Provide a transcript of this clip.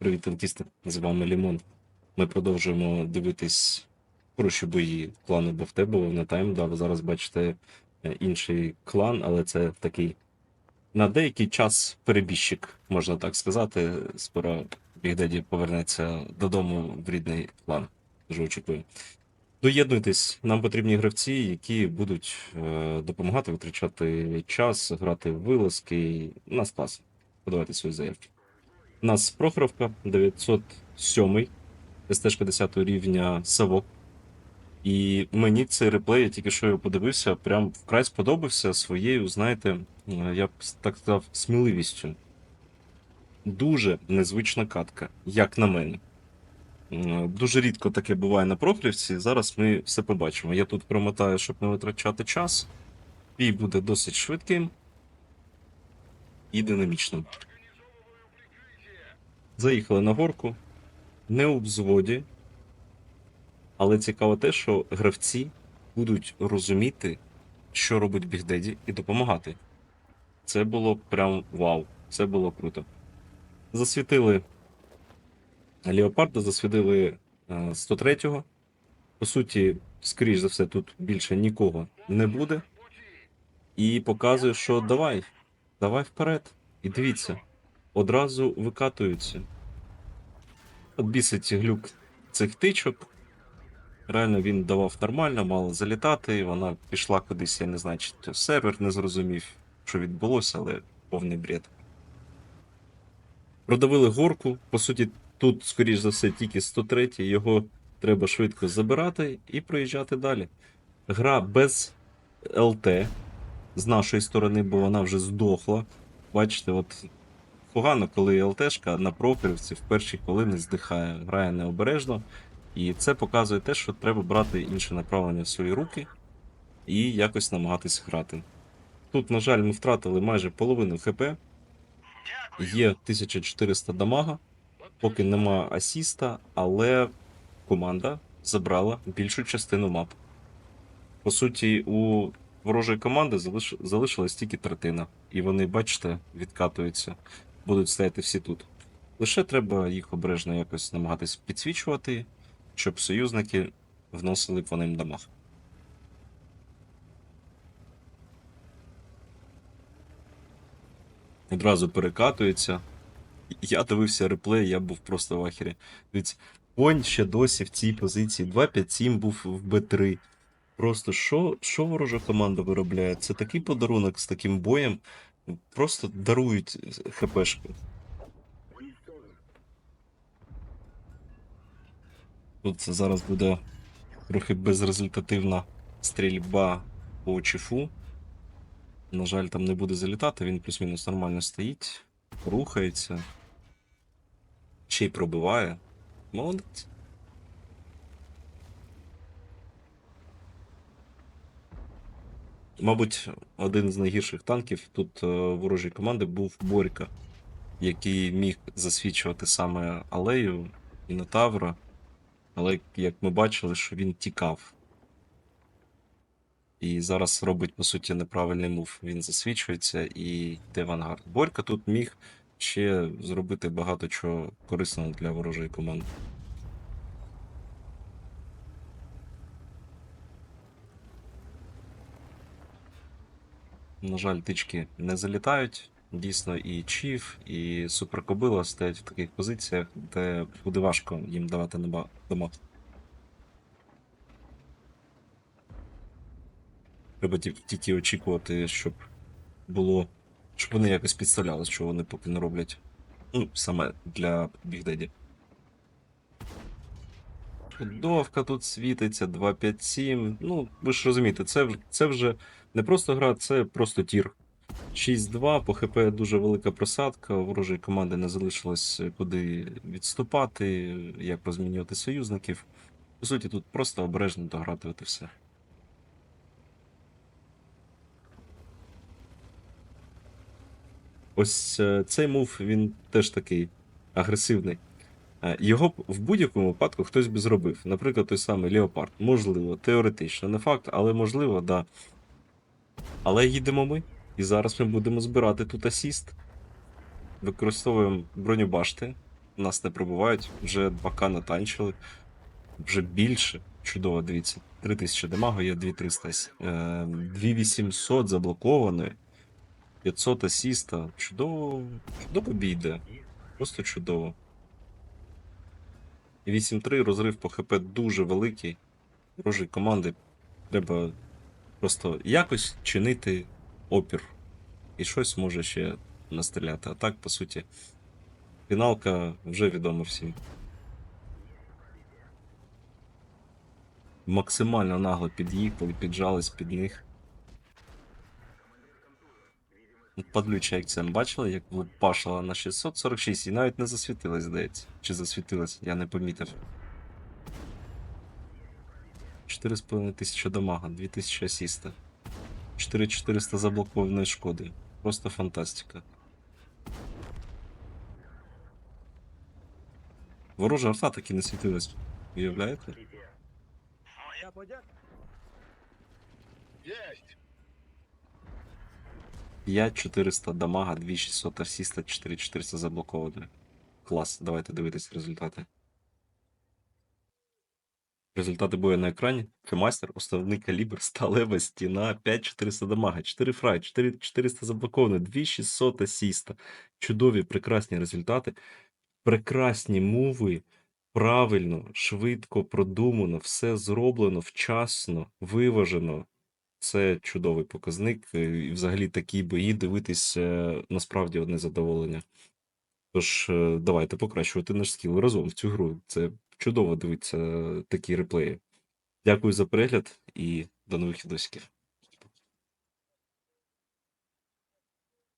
Привіт, танкісти! З вами Лімон. Ми продовжуємо дивитись хороші бої клану Бовтебо на тайм. Да, ви зараз бачите е, інший клан, але це такий на деякий час перебіжчик, можна так сказати. Скоро Бігдеді повернеться додому в рідний клан. Дуже очікую. Доєднуйтесь, нам потрібні гравці, які будуть е, допомагати витрачати час, грати в вилазки. Нас клас. Подавайте свої заявки. У нас Прохоровка 907 СТ 10 рівня Савок. І мені цей реплей, я тільки що його подивився, прям вкрай сподобався своєю, знаєте, е, я б так сказав, сміливістю. Дуже незвична катка, як на мене. Е, Дуже рідко таке буває на Прохорівці. Зараз ми все побачимо. Я тут промотаю, щоб не витрачати час. Бій буде досить швидким і динамічним. Заїхали на горку, не у взводі. Але цікаво те, що гравці будуть розуміти, що робить Бігдеді, і допомагати. Це було прям вау, це було круто. Засвітили Леопарда, засвітили е, 103-го. По суті, скоріш за все, тут більше нікого не буде. І показує, що давай, давай вперед. І дивіться, одразу викатуються. От бісить глюк цих тичок. Реально він давав нормально, мало залітати. Вона пішла кудись, я не знаю, чи то сервер не зрозумів, що відбулося, але повний бред. Продавили горку. По суті, тут, скоріш за все, тільки 103 його треба швидко забирати і проїжджати далі. Гра без ЛТ з нашої сторони, бо вона вже здохла. Бачите, от погано, коли ЛТшка на прокерівці в перші хвилини здихає, грає необережно. І це показує те, що треба брати інше направлення в свої руки і якось намагатись грати. Тут, на жаль, ми втратили майже половину ХП. Є 1400 дамага, поки нема асіста, але команда забрала більшу частину мап. По суті, у ворожої команди залиш... залишилась тільки третина, і вони, бачите, відкатуються, будуть стояти всі тут. Лише треба їх обережно якось намагатись підсвічувати, щоб союзники вносили по ним дамаг. Одразу перекатується. Я дивився реплей, я був просто в ахері. Дивіться, конь ще досі в цій позиції. 2-5-7 був в Б3. Просто що, що ворожа команда виробляє? Це такий подарунок з таким боєм. Просто дарують ХПшку. Тут зараз буде трохи безрезультативна стрільба по чифу. На жаль, там не буде залітати, він плюс-мінус нормально стоїть, рухається. Ще й пробиває. Молодець. Мабуть, один з найгірших танків тут е, ворожої команди був Борька, який міг засвідчувати саме алею і на Тавра. Але як ми бачили, що він тікав. І зараз робить, по суті, неправильний мув. Він засвічується і йде в ангард. Борька тут міг ще зробити багато чого корисного для ворожої команди. На жаль, тички не залітають. Дійсно, і Чіф, і Суперкобила стоять в таких позиціях, де буде важко їм давати дамаг. Треба тільки очікувати, щоб було. Щоб вони якось підставляли, що вони поки не роблять. Ну, саме для Бігдеді. Будовка тут світиться, 257. Ну, ви ж розумієте, це, це вже не просто гра, це просто тір. 6-2, по ХП дуже велика просадка, ворожої команди не залишилось куди відступати, як розмінювати союзників. По суті, тут просто обережно дограти все. Ось е, цей мув, він теж такий агресивний. Його б в будь-якому випадку хтось би зробив. Наприклад, той самий Леопард. Можливо, теоретично, не факт, але можливо, да. Але їдемо ми. І зараз ми будемо збирати тут асіст. Використовуємо броню башти. нас не пробувають. Вже 2К натанчили. Вже більше. Чудово, дивіться. 3000 дамагу є 2300. Е, 2800 заблокованої. 500 асіста. Чудово. Чудово бій йде. Просто чудово. І 8-3 розрив по ХП дуже великий. Ворожій команди треба просто якось чинити опір. І щось може ще настріляти. А так, по суті, фіналка вже відома всім. Максимально нагло під'їхали, піджались під них. Падлюча, як це бачили, як влупашила на 646 і навіть не засвітилась, здається. Чи засвітилась, я не помітив. 4,5 тисячі дамага, 2000 асіста. 4400 заблокованої шкоди. Просто фантастика. Ворожа арта таки не світилась. Уявляєте? Єсть! 5 400 дамага, 2600 асіста, 4400 заблоковано. Клас, давайте дивитись результати. Результати бою на екрані. Кемастер, основний калібр, сталева стіна, 5400 дамага, 4 фрай, 4, 400 заблоковано, 2600 асіста. Чудові, прекрасні результати, прекрасні муви. Правильно, швидко, продумано, все зроблено, вчасно, виважено. Це чудовий показник. е, І взагалі такі бої дивитись е, насправді одне задоволення. Тож, е, давайте покращувати наш скіл разом в цю гру. Це чудово дивитися такі реплеї. Дякую за перегляд і до нових відосиків.